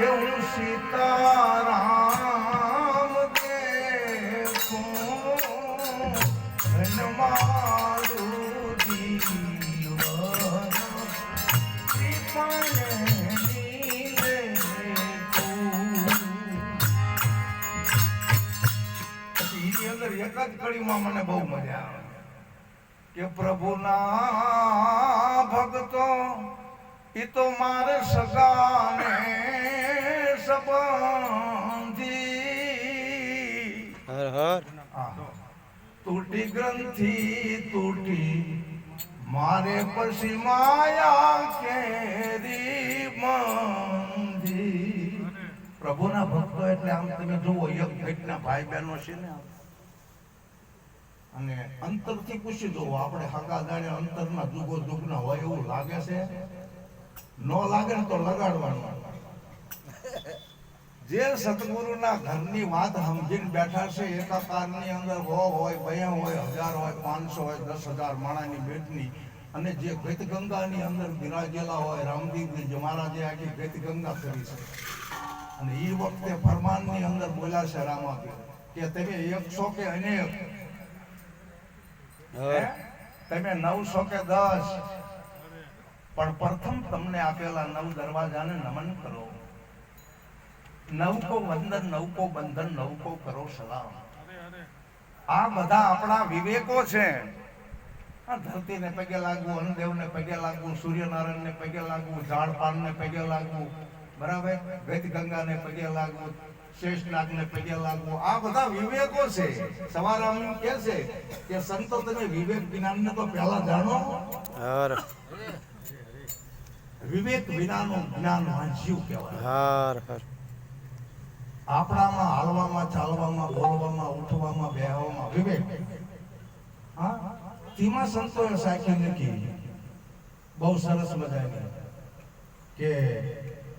કે હું સીતારામ દેખું. મારું જીવન અંદર એક જ કડીમાં મને બહુ મજા આવે કે પ્રભુના ભક્તો એ તો મારે સગાને હર હર. તૂટી ગ્રંથિ તૂટી. મારે પછી માયા કેરી મંદી પ્રભુના ભક્તો એટલે આમ તમે જુઓ એક ભેટના ભાઈ બહેનો છે ને. અને અંતરથી પૂછી જુઓ આપણે હગા દાડે અંતરના દુગો દુગના હોય એવું લાગે છે? ન લાગે ને તો લગાડવાનું. જે સતગુરુના ઘરની વાત સમજીને બેઠા છે એકાકારની અંદર હો હોય બે હોય હજાર હોય પાંચસો હોય દસ હજાર માણાની ભેટની અને જે ગીત ગંગાની અંદર બિરાજેલા હોય રામદેવજી મહારાજે આખી ગીત ગંગા કરી છે. અને એ વખતે ફરમાનની અંદર બોલ્યા છે રામાપીર કે તમે એકસો કે અનેક? તમે નવસો કે દસ. પણ પ્રથમ તમને આપેલા નવ દરવાજાને નમન કરો. નવકો વંદન નવકો બંધન નવકો કરો સલામ. આ બધા આપણા વિવેકો છે. આ ધરતીને પગે લાગવું અન્નદેવને પગે લાગવું સૂર્યનારાયણને પગે લાગવું ઝાડ પાનને પગે લાગવું બરાબર? વેદ ગંગાને પગે લાગવું શેષનાગને પગે લાગવું. આ બધા વિવેકો છે. સવારે અમને કે છે કે સંતો તમે વિવેક જ્ઞાનને તો પહેલા જાણો. હર. વિવેક વિનાનું જ્ઞાન વાંચ્યું કહેવાય. હર હર. આપણામાં હાલવામાં ચાલવામાં બોલવામાં ઉઠવામાં બેહવામાં વિવેક. હા? તેમાં સંતોએ સાખી નથી બહુ સરસ મજાની કે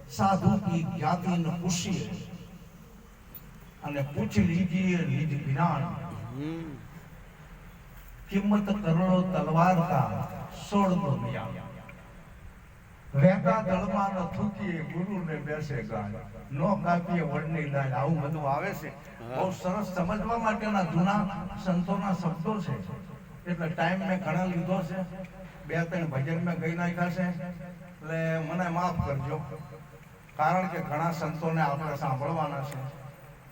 સાધુ કી જ્ઞાતિ ન પૂછીએ અને પૂછ લીજીએ લીજ જ્ઞાન. કિંમત કરોડો તલવાર કા સોળ દો જ્ઞાન દળમાં ન થૂકીએ, ગુરુને બેસે ગાય. નો કાપીએ વડની ડાળ આવું બધું આવે છે. બહુ સરસ સમજવા માટેના જૂના સંતોના શબ્દો છે. એટલે ટાઈમ મેં ઘણા લીધો છે. બે ત્રણ ભજન મેં ગઈ નાખ્યા છે. એટલે મને માફ કરજો. કારણ કે ઘણા સંતોને આપણે સાંભળવાના છે.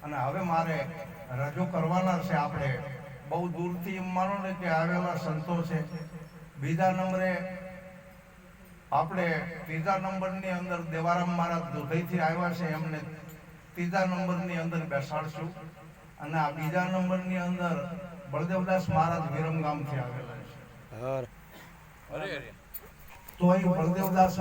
અને હવે મારે રજૂ કરવાના છે આપણે. બહુ દૂરથી એમ માનો ને કે આવેલા સંતો છે. બીજા નંબરે આપણે ત્રીજા નંબરની અંદર દેવારામ મહારાજ દુધઈથી આવ્યા છે એમને ત્રીજા નંબરની અંદર બેસાડશું. અને આ બીજા નંબરની અંદર બળદેવદાસ મહારાજ વિરમગામથી આવેલા છે. તો અહીં બળદેવદાસ